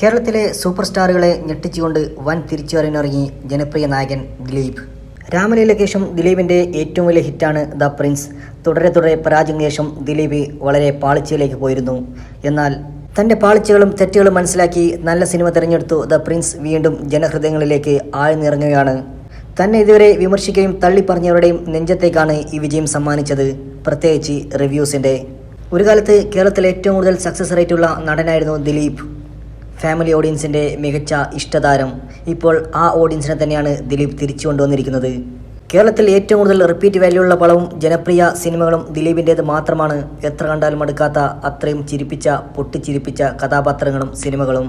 കേരളത്തിലെ സൂപ്പർ സ്റ്റാറുകളെ ഞെട്ടിച്ചുകൊണ്ട് വൻ തിരിച്ചുവരവിനിറങ്ങി ജനപ്രിയ നായകൻ ദിലീപ്. രാമലീലയ്ക്ക് ശേഷം ദിലീപിന്റെ ഏറ്റവും വലിയ ഹിറ്റാണ് ദ പ്രിൻസ്. തുടരെ തുടരെ പരാജയങ്ങൾക്ക് ശേഷം ദിലീപ് വളരെ പാളിച്ചയിലേക്ക് പോയിരുന്നു. എന്നാൽ തന്റെ പാളിച്ചകളും തെറ്റുകളും മനസ്സിലാക്കി നല്ല സിനിമ തിരഞ്ഞെടുത്തു ദ പ്രിൻസ് വീണ്ടും ജനഹൃദയങ്ങളിലേക്ക് ആഴ്ന്നിറങ്ങുകയാണ്. തന്നെ ഇതുവരെ വിമർശിക്കുകയും തള്ളിപ്പറഞ്ഞവരുടെയും നെഞ്ചത്തേക്കാണ് ഈ വിജയം സമ്മാനിച്ചത് പ്രത്യേകിച്ച് റിവ്യൂസിന്റെ ഒരു കാലത്ത് കേരളത്തിലെ ഏറ്റവും കൂടുതൽ സക്സസ് റേറ്റുള്ള നടനായിരുന്നു ദിലീപ്. ഫാമിലി ഓഡിയൻസിന്റെ മികച്ച ഇഷ്ടതാരം ഇപ്പോൾ ആ ഓഡിയൻസിനെ തന്നെയാണ് ദിലീപ് തിരിച്ചു കൊണ്ടുവന്നിരിക്കുന്നത്. കേരളത്തിൽ ഏറ്റവും കൂടുതൽ റിപ്പീറ്റ് വാല്യൂ ഉള്ള പടവും ജനപ്രിയ സിനിമകളും ദിലീപിന്റേത് മാത്രമാണ്. എത്ര കണ്ടാലും മടുക്കാത്ത അത്രയും ചിരിപ്പിച്ച പൊട്ടിച്ചിരിപ്പിച്ച കഥാപാത്രങ്ങളും സിനിമകളും.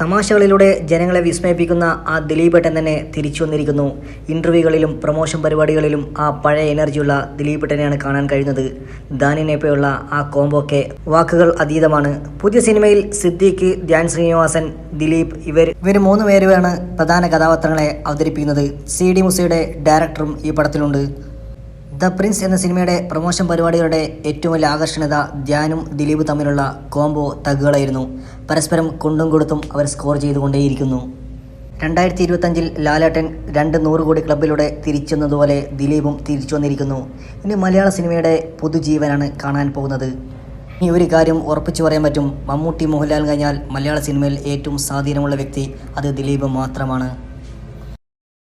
തമാശകളിലൂടെ ജനങ്ങളെ വിസ്മയിപ്പിക്കുന്ന ആ ദിലീപേട്ടൻ തന്നെ തിരിച്ചു വന്നിരിക്കുന്നു. ഇന്റർവ്യൂകളിലും പ്രൊമോഷൻ പരിപാടികളിലും ആ പഴയ എനർജിയുള്ള ദിലീപേട്ടനെയാണ് കാണാൻ കഴിയുന്നത്. ദാനിനെപ്പോയുള്ള ആ കോംബോക്കെ വാക്കുകൾ അതീതമാണ്. പുതിയ സിനിമയിൽ സിദ്ദീഖ് ധ്യാൻ ശ്രീനിവാസൻ ദിലീപ് ഇവർ ഇവർ മൂന്ന് പേരുമാണ് പ്രധാന കഥാപാത്രങ്ങളെ അവതരിപ്പിക്കുന്നത്. സി ഡി മുസയുടെ ഡയറക്ടറും ഈ പടത്തിലുണ്ട്. ദ പ്രിൻസ് എന്ന സിനിമയുടെ പ്രൊമോഷൻ പരിപാടികളുടെ ഏറ്റവും വലിയ ആകർഷണീയത ധ്യാനും ദിലീപ് തമ്മിലുള്ള കോംബോ തഗുകളായിരുന്നു പരസ്പരം കൊണ്ടും കൊടുത്തും അവർ സ്കോർ ചെയ്തുകൊണ്ടേയിരിക്കുന്നു. രണ്ടായിരത്തി ഇരുപത്തഞ്ചിൽ ലാലേട്ടൻ രണ്ട് നൂറ് കോടി ക്ലബിലൂടെ തിരിച്ചെന്നതുപോലെ ദിലീപും തിരിച്ചു വന്നിരിക്കുന്നു. ഇനി മലയാള സിനിമയുടെ പുതുജീവനാണ് കാണാൻ പോകുന്നത്. ഇനി ഒരു കാര്യം ഉറപ്പിച്ചു പറയാൻ പറ്റും. മമ്മൂട്ടി മോഹൻലാൽ കഴിഞ്ഞാൽ മലയാള സിനിമയിൽ ഏറ്റവും സ്വാധീനമുള്ള വ്യക്തി അത് ദിലീപ് മാത്രമാണ്.